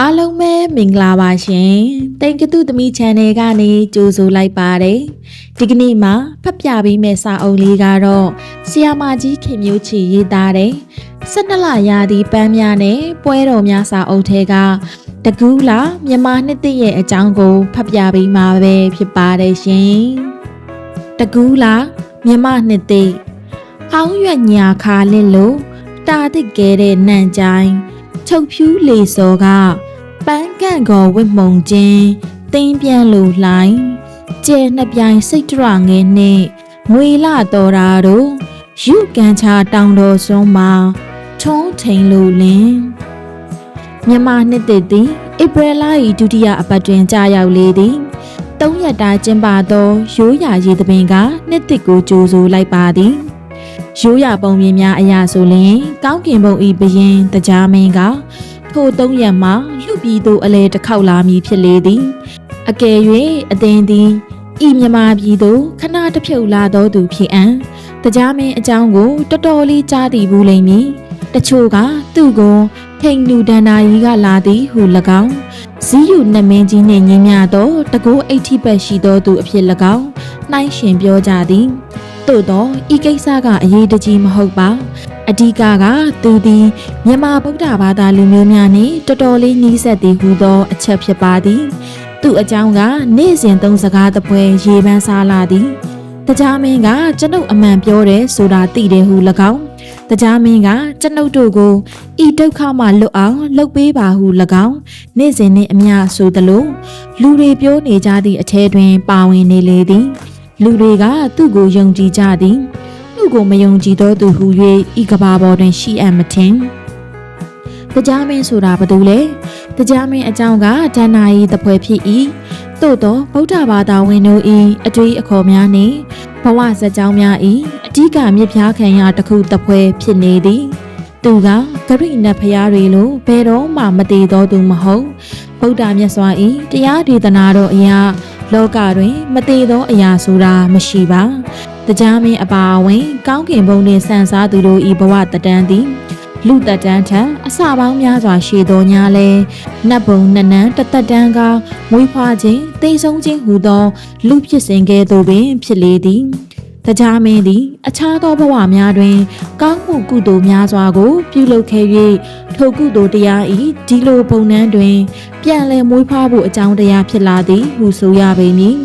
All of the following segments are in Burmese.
အားလုံးပဲမင်္ဂလာပါရှင်။တိန်ကတုသမီး channel ကနေကြိုဆိုလိုက်ပါတယ်။ဒီကနေ့မှာဖတ်ပြပေးမယ့်စာအုပ်လေးကတော့ဆီယာမာကြီးခင်မျိုးချီရေးသားတဲ့12လရာသီပန်းများနဲ့ပွဲတော်များစာအုပ်ထဲကတကူးလာမြန်မာနှစ်သိရဲ့အကြောင်းကိုဖတ်ပြပေးမှာပဲဖြစ်ပါတယ်ရှင်။တကူးလာမြန်မာနှစ်သိဟောင်းရွက်ညာခါလစ်လို့တာတိတ်ကဲတဲ့နန့်ချိုင်း ချုပ်ဖြူးလေစော်ကပန်းကန့်ကောဝစ်မုံချင်းတင်းပြန်လိုလှိုင်းကျဲနှစ်ပြိုင်စိတ်တရငယ်နဲ့ငွေလာတော်တာတို့ယူကန်ချာတောင်တော်စွန်းမှာထုံးထိန်လိုလင်းမြန်မာနှစ်တည်သည်ဧပြီလ၏ဒုတိယအပတ်တွင်ကြာရောက်လေသည်သုံးရက်တာကျင်းပသောရိုးရာရည်သပင်ကနှစ်တစ်ကိုကြိုးဆိုလိုက်ပါသည် ရိုးရာပုံပြင်များအရာဆိုလျင်ကောင်းကင်ဘုံဤဘရင်တကြားမင်းကထိုသုံးရက်မှာလှုပ်ပြီးသို့အလဲတစ်ခေါက်လာမည်ဖြစ်လေသည်အကယ်၍အသင်သည်ဤမြမာပြည်သို့ခဏတစ်ဖြုတ်လာတော်သူဖြစ်အံတကြားမင်းအကြောင်းကိုတော်တော်လေးကြားသိဘူးလိမ့်မည်တချို့ကသူ့ကိုထိန်လူဒန္နာကြီးကလာသည်ဟု၎င်းဇီးယူနမင်းကြီးနှင့်ညီမျှသောတကိုးအိဋ္ဌိပတ်ရှိသောသူအဖြစ်၎င်းနှိုင်းရှင်ပြောကြသည် သို့သောဤကိစ္စကအရေးတကြီးမဟုတ်ပါအဓိကကသူသည်မြန်မာဗုဒ္ဓဘာသာလူမျိုးများနှင့်တော်တော်လေးနှီးဆက်သည်ဟုသော အချက်ဖြစ်ပါသည် သူအကြောင်းကနေ့စဉ်သုံးစကားတပွဲရေပန်းစားလာသည်တကြားမင်းကကျွန်ုပ်အမှန်ပြောတယ်ဆိုတာသိတယ်ဟု၎င်းတကြားမင်းကကျွန်ုပ်တို့ကိုဤဒုက္ခမှလွတ်အောင်လှုပ်ပေးပါဟု၎င်းနေ့စဉ်နှင့်အမျှဆိုသလိုလူတွေပြောနေကြသည့်အထဲတွင် ပါဝင်နေလေသည် လူတွေကသူ့ကိုယုံကြည်ကြသည်သူ့ကိုမယုံကြည်သောသူဟု၍ဤကဘာပေါ်တွင်ရှိအပ်မထင်တရားမင်းဆိုတာဘာတူလဲတရားမင်းအကြောင်းကဒဏ္ဍာရီတပွဲဖြစ်၏သို့သောဗုဒ္ဓဘာသာဝင်တို့၏အတွေ့အခေါ်များနှင့်ဘဝဇာတ်ကြောင်းများ၏အဓိကမြစ်ပြားခံရတစ်ခုတပွဲဖြစ်နေသည် သူကဂရိနတ်ဖျားတွေလိုဘယ်တော့မှမတည်သောသူမဟုတ်ဗုဒ္ဓမြတ်စွာ၏တရားဒေသနာတော်အရာ လောကတွင် မတည်သောအရာဆိုတာမရှိပါတရားမင်းအပါအဝင် ကောင်းကင်ဘုံနှင့်ဆန်စားသူတို့၏ဘဝတတန်းသည်လူတက်တန်းထံအစပေါင်းများစွာရှိသောညာလဲနတ်ဘုံနနန်းတသက်တန်းကမွေးဖွားခြင်းတိမ်ဆုံးခြင်းဟူသော လူဖြစ်စဉ်ကဲ့သို့ပင်ဖြစ်လေသည် တရားမင်းသည် အခြားသောဘဝများတွင် ကောင်းမှုကုသိုလ်များစွာကို ပြုလုပ်ခဲ့၍ထိုကုသိုလ်တရားဤဒီလိုပုံနှန်းတွင် ပြန်လည်မွေးဖွားဖို့အကြောင်းတရားဖြစ်လာသည်ဟုဆိုရပေမည်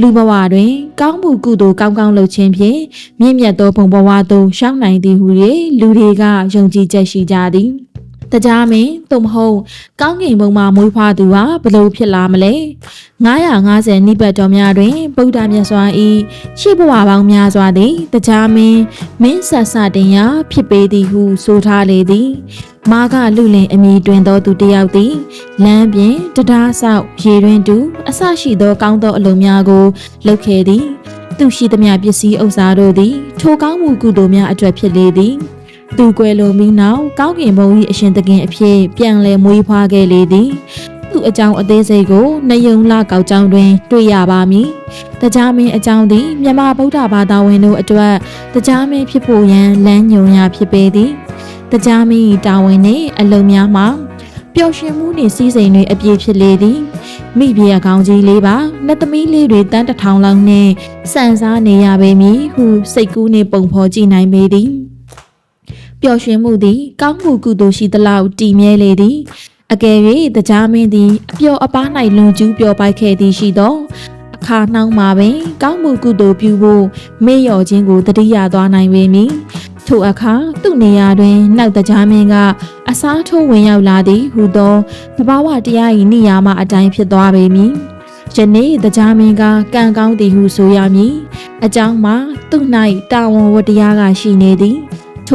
လူဘဝတွင် ကောင်းမှုကုသိုလ်ကောင်းကောင်းလုပ်ခြင်းဖြင့်မြင့်မြတ်သောဘုံဘဝသို့ရှောင်းနိုင်သည်ဟု၍လူတွေကယုံကြည်ချက်ရှိကြသည် တရားမင်းသို့မဟုတ်ကောင်းကင်ဘုံမှာမွေးဖွားသူဟာဘလို့ဖြစ်လာမလဲ950နိဗ္ဗတ်တော်များတွင်ဗုဒ္ဓမြတ်စွာ၏ရှေ့ဘဝပေါင်းများစွာသည်တရားမင်းမင်းဆက်စတင်ရာဖြစ်ပေသည်ဟုဆိုထားလေသည်မာကလူလင်အမိတွင်သောသူတယောက်သည်လမ်းပြင်တရားဆောက်ရေတွင်တူအဆရှိသောကောင်းသောအလုံးများကိုလုပ်ခဲ့သည်သူရှိသမျှပစ္စည်းဥစ္စာတို့သည်ထိုကောင်းမှုကုသိုလ်များအတွက်ဖြစ်လေသည် သူကွယ်လွန်ပြီးနောက်ကောင်းကင်ဘုံ၏အရှင်သခင်အဖြစ်ပြန်လည်မွေးဖွားခဲ့လေသည်သူ့အကြောင်းအသေးစိတ်ကိုနယုံလကောက်ကြောင်းတွင် တွေ့ရပါမည်။တရားမင်းအကြောင်းသည်မြန်မာဗုဒ္ဓဘာသာဝင်တို့အတွက်တရားမင်းဖြစ်ဖို့ရန်လမ်းညွှန်ရာဖြစ်ပေသည်။တရားမင်း၏တာဝန်နှင့်အလုံများမှာပျော်ရွှင်မှုနှင့်စီးစိမ်တွေအပြည့်ဖြစ်လေသည်မိဖုရားကောင်းကြီးလေးပါနှစ်သမီးလေးတွေတန်းတစ်ထောင်လောက်နဲ့စံစားနေရပေမည်ဟုစိတ်ကူးနှင့်ပုံဖော်ကြည့်နိုင်ပေသည် ပျော်ရွှင်မှုသည် ကောင်းမှုကုသိုလ်ရှိသလောက်တည်မြဲလေသည်အကယ်၍တရားမင်းသည်အပျော်အပါး၌လွန်ကျူးပျော်ပိုက်ခဲ့သည်ရှိသောအခါနှောင်းမှာပင်ကောင်းမှုကုသိုလ်ပြုဖို့မေ့လျော်ခြင်းကိုတတိယသွားနိုင်ပေမည်ထိုအခါသူ့နေရာတွင်နောက်တရားမင်းကအစားထိုးဝင်ရောက်လာသည်ဟူသောသဘာဝတရား၏နေရာမှအတိုင်းဖြစ်သွားပေမည်ယနေ့တရားမင်းကကံကောင်းသည်ဟုဆိုရမည်အကြောင်းမှာသူ့၌တာဝန်ဝတ္တရားကရှိနေသည်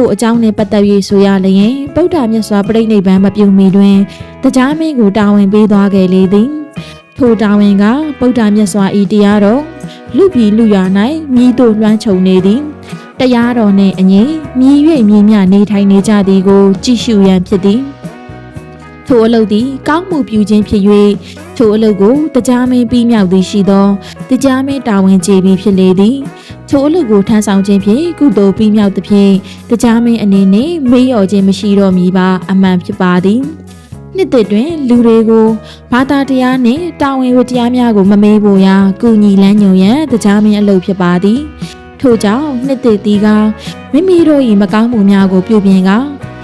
ထို့အကြောင်းနှင့်ပတ်သက်၍ဆိုရလျင်ဗုဒ္ဓမြတ်စွာဘုရားနိဗ္ဗာန်မပြုမီတွင်တရားမင်းကိုတာဝန်ပေးသွားခဲ့လေသည်ထိုတာဝန်ကဗုဒ္ဓမြတ်စွာဤတရားတော်လူပြည်လူရွာ၌မြည်တို့လွှမ်းခြုံနေသည်တရားတော်နှင့်အညီမြည်၍မြည်မြနေထိုင်နေကြသည်ကို ကြည့်ရှုရန်ဖြစ်သည်ထိုအလုတ်သည်ကောင်းမှုပြုခြင်းဖြစ်၍ထိုအလုတ်ကိုတရားမင်းပြီးမြောက်သည်ရှိသောတရားမင်းတာဝန်ကျေပြီးဖြစ်လေသည် ထိုအလုတ်ကိုထမ်းဆောင်ခြင်းဖြင့်ကုသိုလ်ပြီးမြောက်သဖြင့်တရားမင်းအနေနဲ့မေးလျော်ခြင်းမရှိတော့မည်ပါအမှန်ဖြစ်ပါသည်နှစ်သက်တွင်လူတွေကိုဘာသာတရားနှင့်တာဝန်ဝတ္တရားများကိုမမေးဖို့ရာကုညီလန်းညွန်ရန်တရားမင်းအလုပ်ဖြစ်ပါသည်ထို့ကြောင့်နှစ်သက်သည်ကမိမိတို့၏မကောင်းမှုများကိုပြုပြင်က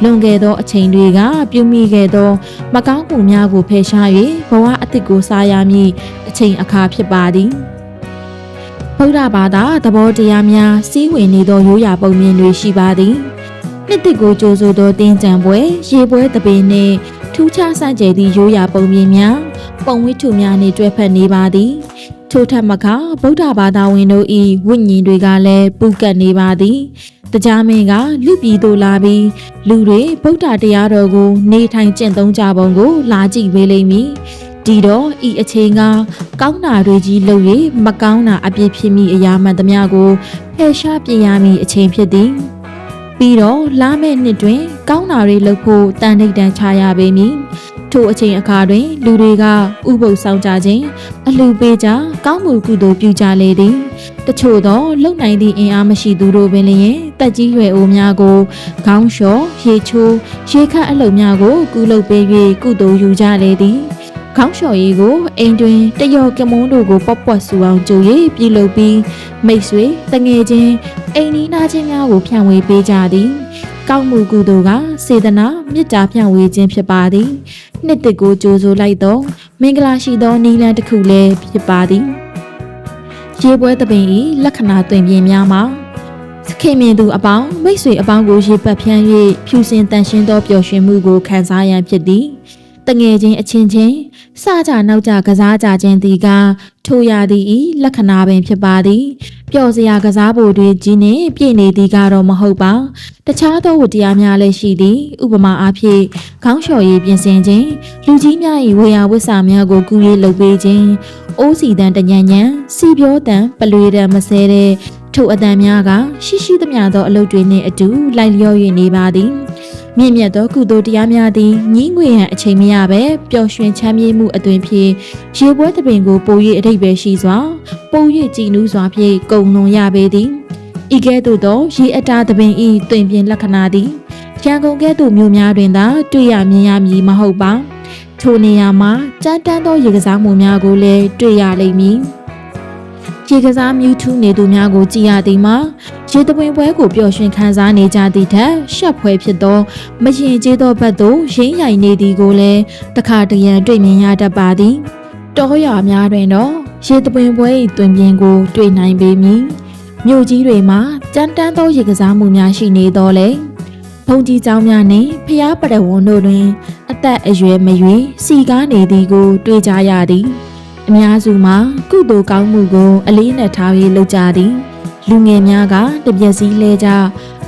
လွန်ခဲ့သောအချိန်တွေကပြုမိခဲ့သော မကောင်းမှုများကိုဖယ်ရှား၍ဘဝအသစ်ကိုစားရမည်အချိန်အခါဖြစ်ပါသည် ဗုဒ္ဓဘာသာသဘောတရားများစီးဝင်နေသောရိုးရာပုံမြင်တွေရှိပါသည်နှစ်တစ်ကိုကြိုးဆိုသောတင်းကြံပွဲရေပွဲတပင်နှင့်ထူးခြားဆန်းကျယ်သည့်ရိုးရာပုံမြင်များပုံဝိထုများနှင့်တွဲဖက်နေပါသည်ထို့ထက်မကဗုဒ္ဓဘာသာဝင်တို့၏ဝိညာဉ်တွေကလည်းပူကတ်နေပါသည်တရားမင်းကလူပြည်သို့လာပြီးလူတွေဗုဒ္ဓတရားတော်ကို နေထိုင်ကျင့်သုံးကြပုံကို လာကြည့်ပေးလိမ့်မည် ဒီတော့ဤအချိန်ကကောင်းတာတွေကြီးလုပ်၍မကောင်းတာအပြစ်ဖြစ်မိအရာမှန်သမျှကိုဖယ်ရှားပြင်ရမည်အချိန်ဖြစ်သည်ပြီးတော့လာမယ့်နှစ်တွင် ကောင်းတာတွေလုပ်ဖို့တန်ဋိတန်ချရပေမည်ထိုအချိန်အခါတွင် လူတွေကဥပုပ်ဆောင်ကြခြင်းအလှပေးကြကောင်းမှုကုသိုလ်ပြုကြလေသည်တချို့သောလုံနိုင်သည့်အင်အားမရှိသူတို့ပင်လျင်တက်ကြီးရွယ်အိုများကိုခေါင်းလျှော်ရေချိုးရေခတ်အလုံများကို ကုလုပ်ပေး၍ကုသိုလ်ယူကြလေသည် ခေါင်းလျှော်ရည်ကိုအိမ်တွင်တယောကမုန်းတို့ကိုပော့ပွက်ဆူအောင်ကြို၍ပြုလုပ်ပြီးမိတ်ဆွေတငယ်ချင်းအိမ်နီးနားချင်းများကိုဖြန့်ဝေပေးကြသည်ကောင်းမှုကုသိုလ်ကစေတနာမေတ္တာဖြန့်ဝေခြင်းဖြစ်ပါသည်နှစ်တစ်ကိုကြိုးဆိုလိုက်သောမင်္ဂလာရှိသောနီလန်တစ်ခုလည်းဖြစ်ပါသည်ရေပွဲသပင်၏လက္ခဏာတွင်ပြင်များမှာစခင်မြင်သူအပေါင်းမိတ်ဆွေအပေါင်းကိုရေပတ်ဖြန်း၍ဖြူစင်တန်ရှင်းသောပျော်ရွှင်မှုကိုခံစားရန်ဖြစ်သည်တငယ်ချင်းအချင်းချင်း စကြနောက်ကြကစားကြခြင်းသည်ကထိုရသည်ဤလက္ခဏာပင်ဖြစ်ပါသည်ပျော်စရာကစားဖို့တွေကြီးနှင့်ပြည့်နေသည်ကတော့မဟုတ်ပါတခြားသောဝတ္တရားများလည်းရှိသည်ဥပမာအားဖြင့်ခေါင်းလျှော်ရည်ပြင်ဆင်ခြင်းလူကြီးများ၏ဝေယဝစ္စများကိုကူရေးလုပ်ပေးခြင်းအိုးစီတန်တညံ့ညံစီပြောတန်ပလွေတန်မဆဲတဲ့ထိုအတန်များကရှိရှိသမျှသောအလုပ်တွေနှင့်အတူလိုက်လျော၍နေပါသည် မြင့်မြတ်သောကုသိုလ်တရားများသည်ညင်းငွေရန်အချိန်မရဘဲပျော်ရွှင်ချမ်းမြေ့မှုအသွင်ဖြင့်ရေပွဲသပင်ကိုပို၍အထိပ်ပဲရှိစွာပို၍ကြည်နူးစွာဖြင့်ကုံလွန်ရပေသည်ဤကဲ့သို့သောရေအတားသပင်ဤတွင်ပြင်လက္ခဏာသည်ရန်ကုန်ကဲ့သို့မြို့များတွင်သာတွေ့ရမြင်ရမည်မဟုတ်ပါထိုနေရာမှာကြမ်းတမ်းသောရေကစားမှုများကိုလည်းတွေ့ရလိမ့်မည် ရေကစားမြူးထူးနေသူများကိုကြည်ရသည်မှာရေတပွင့်ပွဲကိုပျော်ရွှင်ခံစားနေကြသည့်ထက်ရှက်ဖွဲဖြစ်သောမရင်ကျေးသောဘက်သို့ရင်းရိုင်နေသည်ကိုလည်းတခါတရံတွေ့မြင်ရတတ်ပါသည်တောရွာများတွင်တော့ရေတပွင့်ပွဲ၏တွင်ပြင်ကို တွေ့နိုင်ပေမည်မြို့ကြီးတွေမှာကြမ်းတမ်းသောရေကစားမှုများရှိနေတော့လေဘုံကြီးကျောင်းများနှင့်ဖျားပရဝုန်တို့တွင် အသက်အရွယ်မရွေးစီကားနေသည်ကို တွေ့ကြရသည် အများစုမှာကုသိုလ်ကောင်းမှုကို အလေးနက်ထားပြီးလုပ်ကြသည် လူငယ်များကတပြက်စီးလဲကြ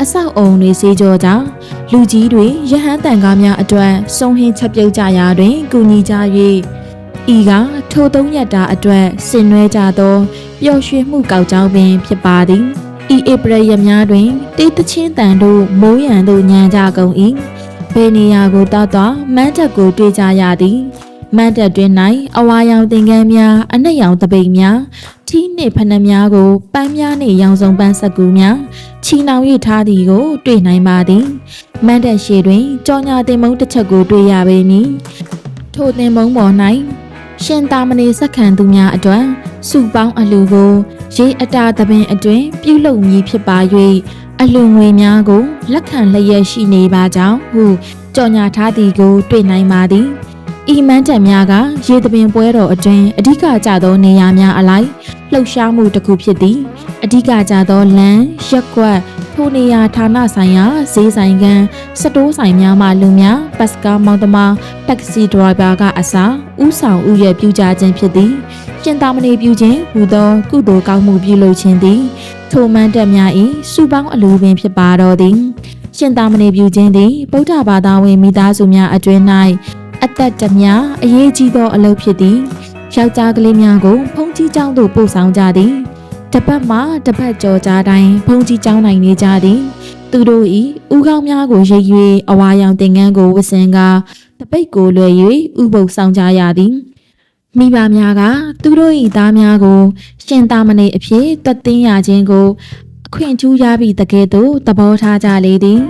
အဆောက်အုံတွေစေးကြောကြလူကြီးတွေရဟန်းတန်ကားများအတွက်စုံဟင်းချက်ပြုတ်ကြရာတွင်ကူညီကြ၍ဤကထိုသုံးရက်တာအတွက်ဆင်နွှဲကြသောပျော်ရွှင်မှုကောက်ကြောင်းပင်ဖြစ်ပါသည်ဤဧပြီရက်များတွင်တေးတချင်းတန်တို့မိုးရန်တို့ညံကြကုန်၏ဘယ်နေရာကိုတောက်တော့မန်းတက်ကိုတွေ့ကြရသည် မတ်တက်တွင်၌အဝါရောင်သင်္ကန်းများအနှက်ရောင်တပိတ်များထီးနှင့်ဖနက်များကိုပန်းများနှင့်ရောင်စုံပန်းဆက်ကူများချီနှောင်၍ထားသည်ကို တွေ့နိုင်ပါသည်မတ်တက်ရှိတွင်ကြောင်ညာတင်မုံတစ်ချက်ကိုတွေ့ရပေမည်ထိုတင်မုံပေါ်၌ရှင်သာမဏေစက္ကန့်သူများအတွက်စုပေါင်းအလူကိုရေအတာသပင်အတွင် ပြုလုပ်မည်ဖြစ်ပါ၍အလူငွေများကို လက်ခံလျက်ရှိနေပါကြောင်းဟုကြော်ညာထားသည်ကို တွေ့နိုင်ပါသည် ဤမန်းတံများကရေသပင်ပွဲတော်အတွင်းအဓိကကျသောနေရာများအလိုက်လှုပ်ရှားမှုတစ်ခုဖြစ်သည်အဓိကကျသောလမ်းရက်ကွက်ထိုနေရာဌာနဆိုင်ရာဈေးဆိုင်ကန်စတိုးဆိုင်များမှလူများဘတ်စကားမောင်းသမားတက္ကစီဒရိုင်ဘာကအစားဥဆောင်ဥရဲ့ပြုကြခြင်းဖြစ်သည်ရှင်သာမဏေပြုခြင်းဟူသောကုသိုလ်ကောင်းမှုပြုလုပ်ခြင်းသည်ထိုမန်းတက်များ၏စုပေါင်းအလူပင်ဖြစ်ပါတော်သည်ရှင်သာမဏေပြုခြင်းသည်ဗုဒ္ဓဘာသာဝင်မိသားစုများအတွင်း၌ အသက်တများအရေးကြီးသောအလုပ်ဖြစ်သည်ယောက်ျားကလေးများကိုဖုန်ကြီးကျောင်းသို့ပို့ဆောင်ကြသည်တပတ်မှတပတ်ကြော်ကြတိုင်းဖုန်ကြီးကျောင်းနိုင်နေကြသည်သူတို့၏ဥကောင်းများကိုရိပ်၍အဝါရောင်သင်ငန်းကိုဝတ်ဆင်ကာတပိတ်ကိုလွယ်၍ဥပုပ်ဆောင်ကြရသည်မိဘများကသူတို့၏သားများကို ရှင်သာမဏေအဖြစ်တွတ်သိမ်းရခြင်းကိုအခွင့်အကျူးရပြီးတကယ်သို့သဘောထားကြလေသည်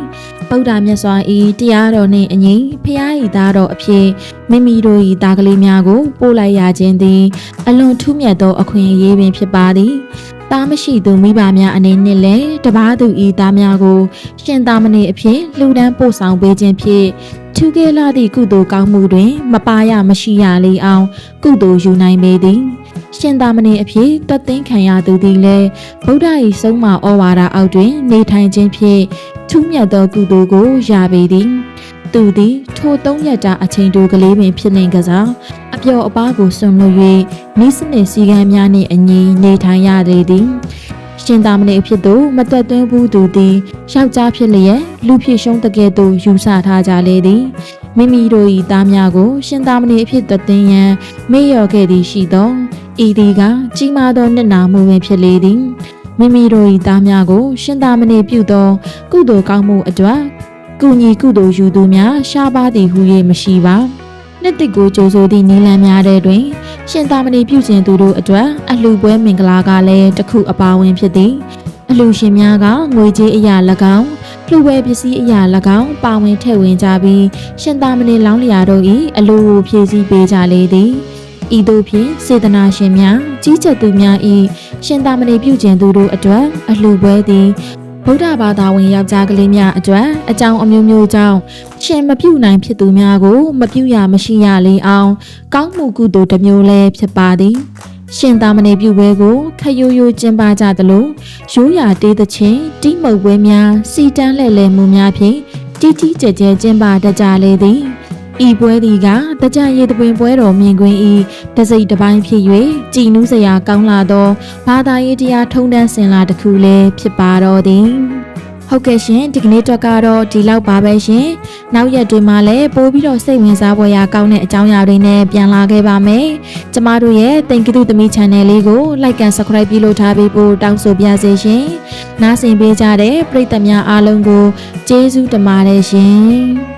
ဗုဒ္ဓမြတ်စွာဤတရားတော်နှင့်အညီဖျားဤသားတော်အဖြစ်မိမိတို့ဤသားကလေးများကိုပို့လိုက်ရခြင်းသည်အလွန်ထူးမြတ်သောအခွင့်အရေးပင်ဖြစ်ပါသည်။သားမရှိသူမိဘများအနေနဲ့လည်းတပားသူဤသားများကို ရှင်သားမဏေအဖြစ်လှူဒန်းပို့ဆောင်ပေးခြင်းဖြင့်ထူးကဲလာသည့်ကုသိုလ်ကောင်းမှုတွင် မပါရမရှိရလေအောင် ကုသိုလ်ယူနိုင်ပေသည်။ ရှင်သာမဏေအဖြစ်တတ်သိမ်းခံရသူသည်လည်းဗုဒ္ဓ၏ဆုံးမဩဝါဒအောက်တွင် နေထိုင်ခြင်းဖြင့်ထူးမြတ်သောကုသိုလ်ကိုရပေသည်။သူသည်ထိုသုံးရက်တာအချိန်တိုကလေးပင်ဖြစ်နေကစားအပျော်အပါးကိုဆွံ့လွှတ်၍နိစနစ်စည်းကမ်းများနှင့်အညီနေထိုင်ရလေသည်ရှင်သာမဏေအဖြစ်သို့မတက်သွင်းဘူးသူသည်ယောက်ျားဖြစ်လျက်လူဖြစ်ရှုံးတကယ်သို့ယူဆထားကြလေသည်မိမိတို့၏သားများကို ရှင်သာမဏေအဖြစ်တက်သွင်းရန်မေ့လျော်ခဲ့သည်ရှိသော ဤသည်ကကြီးမားသောနှစ်နာမှုပင်ဖြစ်လေသည်မိမိတို့၏သားများကို ရှင်သာမဏေပြုသော ကုသိုလ်ကောင်းမှုအတွက်ကုညီကုသိုလ်ယူသူများရှားပါသည်ဟု၍မရှိပါနှစ်တစ်ကိုကြိုဆိုသည့်နီလန်းများတဲ့တွင် ရှင်သာမဏေပြုခြင်းသူတို့အတွက်အလှပွဲမင်္ဂလာကလည်းတစ်ခုအပါဝင်ဖြစ်သည်အလှရှင်များကငွေကြေးအရာ၎င်းလှဝဲပစ္စည်းအရာ၎င်းပါဝင်ထည့်ဝင်ကြပြီးရှင်သာမဏေလောင်းလျာတို့၏အလိုကိုဖြည့်ဆည်းပေးကြလေသည် ဤသို့ဖြင့်စေတနာရှင်များကြီးကြပ်သူများ၏ရှင်သာမဏေပြုခြင်းသူတို့အတွက်အလှပွဲသည်ဗုဒ္ဓဘာသာဝင်ယောက်ျားကလေးများအတွက်အကြောင်းအမျိုးမျိုးကြောင့်ရှင်မပြုတ်နိုင်ဖြစ်သူများကို မပြုတ်ရမရှိရလေအောင် ကောင်းမှုကုသိုလ်တစ်မျိုးလည်းဖြစ်ပါသည်ရှင်သာမဏေပြုပွဲကိုခရိုးရိုးကျင်းပကြသလိုရိုးရာတေးသချင်းတိမုတ်ပွဲများစီတန်းလှဲ့လှဲမှုများဖြင့်ကြီးကြီးကျယ်ကျယ်ကျင်းပတတ်ကြလေသည် ဤပွဲသည်ကတကြရည်တပွင်ပွဲတော်မြင်ကွင်းဤတစိတ်တစ်ပိုင်းဖြစ်၍ကြည်နူးစရာကောင်းလာသောဘာသာရေးတရားထုံးတမ်းစင်လာတစ်ခုလည်းဖြစ်ပါတော့သည်ဟုတ်ကဲ့ရှင်ဒီကနေ့တော့ကတော့ဒီလောက်ပါပဲရှင်နောက်ရက်တွေမှာလည်းပို့ပြီးတော့စိတ်ဝင်စားဖွယ်ရာကောင်းတဲ့အကြောင်းအရာတွေနဲ့ပြန်လာခဲ့ပါမယ်ကျမတို့ရဲ့တင်ကီတူသမီး channel လေးကို like and subscribe ပြုလုပ်ထားပြီးပို့တောင်းဆိုပါစေရှင်နားဆင်ပေးကြတဲ့ပရိသတ်များအားလုံးကိုကျေးဇူးတင်ပါတယ်ရှင်